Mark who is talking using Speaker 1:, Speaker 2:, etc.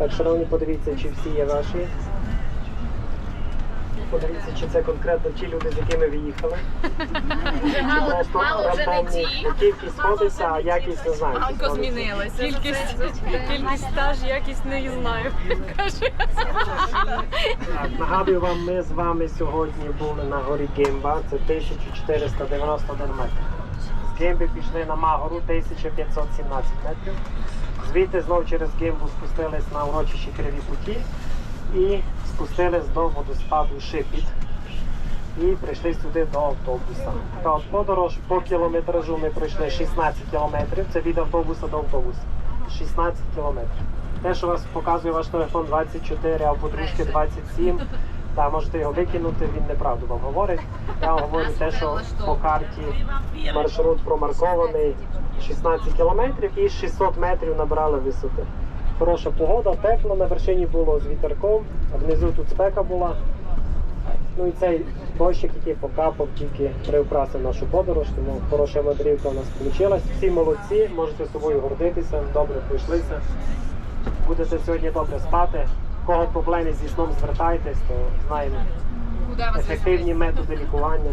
Speaker 1: Так, шановні, подивіться, чи всі є ваші. Подивіться, чи це конкретно ті люди, з якими ви їхали. Чи
Speaker 2: Мало,
Speaker 1: просто
Speaker 2: мало вже не
Speaker 1: рандомні.
Speaker 2: ті.
Speaker 1: Кількість сходиться, а якість не знаю. чи
Speaker 3: Малко
Speaker 1: сходиться.
Speaker 3: змінилась. Кількість, кількість стаж, якість не знаю. Каже.
Speaker 1: Так, нагадую вам, ми з вами сьогодні були на горі Гемба, це 1491 метр. З Гемби пішли на Магору 1517 метрів. Звідти знов через Гембу спустились на урочищі Криві Путі і спустились до водоспаду Шипіт. І прийшли сюди до автобуса. Та от подорож по кілометражу ми пройшли 16 кілометрів. Це від автобуса до автобуса. 16 кілометрів. Те, що вас показує ваш телефон 24, а у подружки 27, та можете його викинути, він неправду вам говорить. Я вам говорю те, що по карті маршрут промаркований 16 кілометрів і 600 метрів набрали висоти. Хороша погода, тепло на вершині було з вітерком, внизу тут спека була. Ну і цей дощик, який покапав, тільки приукрасив нашу подорож, тому хороша мандрівка у нас вийшла. Всі молодці, можете собою гордитися, добре пройшлися. Будете сьогодні добре спати. Кого проблеми зі сном звертайтесь, то знаємо ефективні методи лікування.